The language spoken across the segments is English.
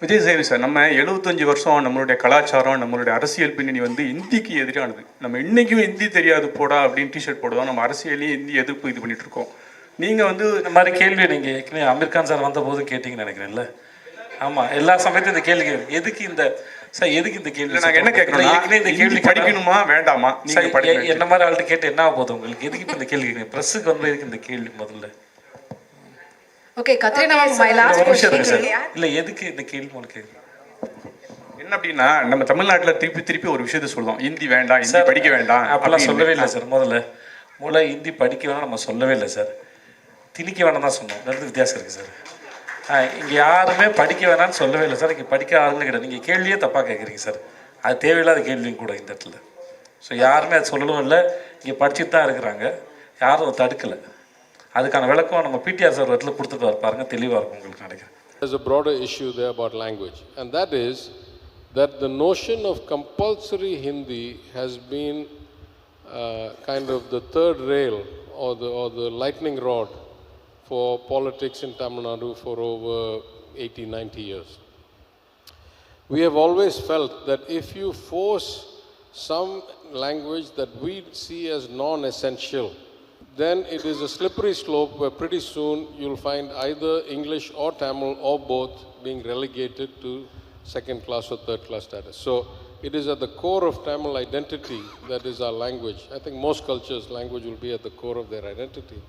Vijay சேவி sir நம்ம எழுபத்தஞ்சு வருஷம் நம்மளுடைய கலாச்சாரம் நம்மளுடைய அரசியல் பின்னணி வந்து இந்திக்கு எதிரானது. நம்ம இன்னைக்கும் இந்தி தெரியாது போடா அப்படின்னு டிஷர்ட் போடுவோம். நம்ம அரசியலையும் இந்தி எதிர்ப்பு இது பண்ணிட்டு இருக்கோம். நீங்க வந்து இந்த மாதிரி கேள்வி நீங்கள் ஏற்கனவே அமீர் கான் சார் வந்த போது கேட்டீங்கன்னு நினைக்கிறேன்ல. ஆமாம் எல்லா சமயத்தையும் இந்த கேள்வி எதுக்கு இந்த சார் எதுக்கு இந்த கேள்வி இல்ல, நாங்க என்ன ஏற்கனவே இந்த கேள்வி படிக்கணுமா வேண்டாமா? சார், என்ன மாதிரி ஆள்கிட்ட கேட்டு என்ன ஆக போகுது உங்களுக்கு? எதுக்கு இப்போ இந்த கேள்வி ப்ரெஸ்ஸுக்கு வந்து எதுக்கு இந்த கேள்வி முதல்ல. ஒரு நிமிஷம் question. இருங்க சார் இல்லை எதுக்கு இந்த கேள்வி உங்களுக்கு என்ன அப்படின்னா நம்ம தமிழ்நாட்டுல திருப்பி திருப்பி ஒரு விஷயத்த சொல்லுவோம் இந்தி வேண்டாம் இந்தி படிக்க வேண்டாம் அப்பெல்லாம். சொல்லவே இல்லை சார் முதல்ல. முதல்ல ஹிந்தி படிக்க வேணாம் நம்ம சொல்லவே இல்லை சார். திணிக்க வேணாம் தான் சொன்னோம். ரெண்டு வித்தியாசம் இருக்குது சார். ஆ இங்கே யாருமே படிக்க வேணாம்னு சொல்லவே இல்லை சார். இங்கே படிக்க ஆளுங்க கிடையாது. நீங்கள் கேள்வியே தப்பாக கேட்குறீங்க சார். அது தேவையில்லாத கேள்வியும் கூட இந்த இடத்துல. ஸோ யாருமே அது சொல்லவும் இல்லை. இங்கே படிச்சுட்டு தான் இருக்கிறாங்க. யாரும் தடுக்கலை. அதுக்கான விளக்கம் நம்ம பிடிஆர் சார் இடத்துல கொடுத்துட்டு பாருங்க தெளிவாக இருக்கும் உங்களுக்கு நினைக்கிறேன் There's a broader issue there about language, and that is that the notion of compulsory Hindi has been uh, kind of the third rail or the, or the lightning rod for politics in Tamil Nadu for over 80, 90 years. We have always felt that if you force some language that we see as non essential, then it is a slippery slope where pretty soon you'll find either English or Tamil or both being relegated to second class or third class status. So it is at the core of Tamil identity that is our language. I think most cultures' language will be at the core of their identity.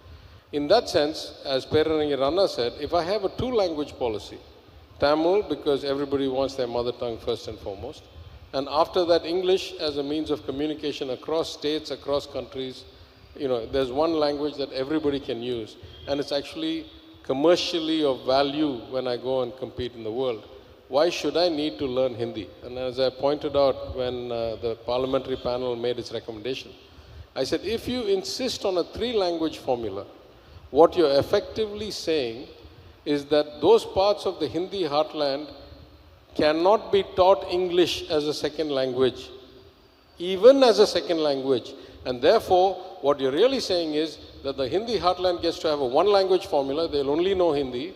In that sense, as Perangi Rana said, if I have a two language policy, Tamil because everybody wants their mother tongue first and foremost, and after that English as a means of communication across states, across countries. You know, there's one language that everybody can use, and it's actually commercially of value when I go and compete in the world. Why should I need to learn Hindi? And as I pointed out when uh, the parliamentary panel made its recommendation, I said if you insist on a three language formula, what you're effectively saying is that those parts of the Hindi heartland cannot be taught English as a second language, even as a second language. And therefore, what you're really saying is that the Hindi heartland gets to have a one language formula, they'll only know Hindi,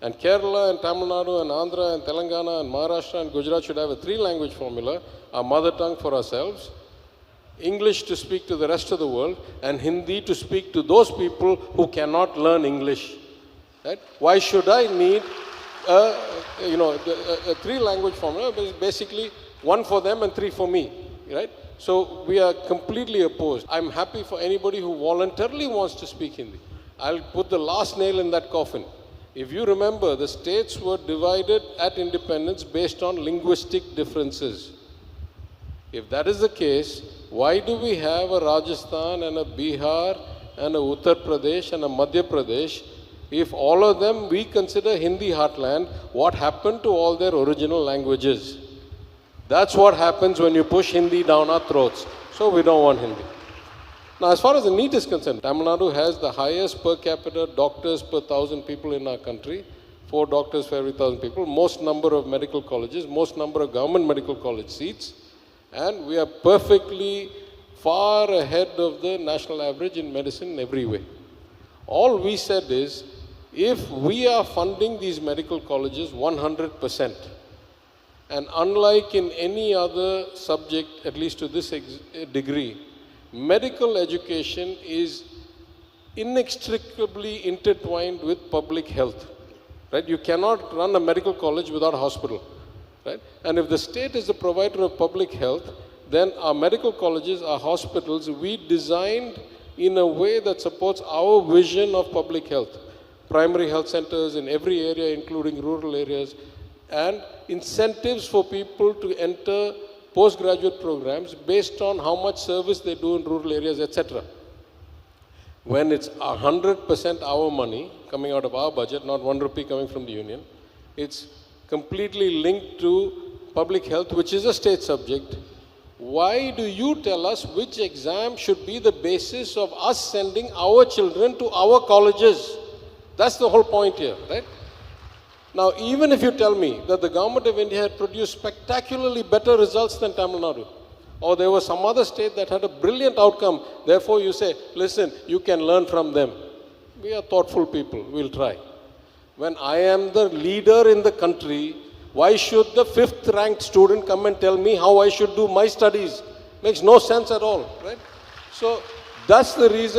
and Kerala and Tamil Nadu and Andhra and Telangana and Maharashtra and Gujarat should have a three language formula, our mother tongue for ourselves, English to speak to the rest of the world, and Hindi to speak to those people who cannot learn English. Right? Why should I need a, you know, a, a three language formula? Basically, one for them and three for me. Right? So we are completely opposed. I'm happy for anybody who voluntarily wants to speak Hindi. I'll put the last nail in that coffin. If you remember, the states were divided at independence based on linguistic differences. If that is the case, why do we have a Rajasthan and a Bihar and a Uttar Pradesh and a Madhya Pradesh? If all of them we consider Hindi heartland, what happened to all their original languages? That's what happens when you push Hindi down our throats. So we don't want Hindi. Now, as far as the need is concerned, Tamil Nadu has the highest per capita doctors per thousand people in our country. Four doctors for every thousand people, most number of medical colleges, most number of government medical college seats, and we are perfectly far ahead of the national average in medicine in every way. All we said is if we are funding these medical colleges 100%, and unlike in any other subject, at least to this degree, medical education is inextricably intertwined with public health. Right? You cannot run a medical college without a hospital. Right? And if the state is the provider of public health, then our medical colleges, our hospitals, we designed in a way that supports our vision of public health. Primary health centers in every area, including rural areas, and incentives for people to enter postgraduate programs based on how much service they do in rural areas, etc. When it's 100% our money coming out of our budget, not one rupee coming from the union, it's completely linked to public health, which is a state subject. Why do you tell us which exam should be the basis of us sending our children to our colleges? That's the whole point here, right? Now, even if you tell me that the government of India had produced spectacularly better results than Tamil Nadu, or there was some other state that had a brilliant outcome, therefore you say, listen, you can learn from them. We are thoughtful people, we'll try. When I am the leader in the country Why should the fifth ranked student come and tell me how I should do my studies? Makes no sense at all, right? So that's the reason.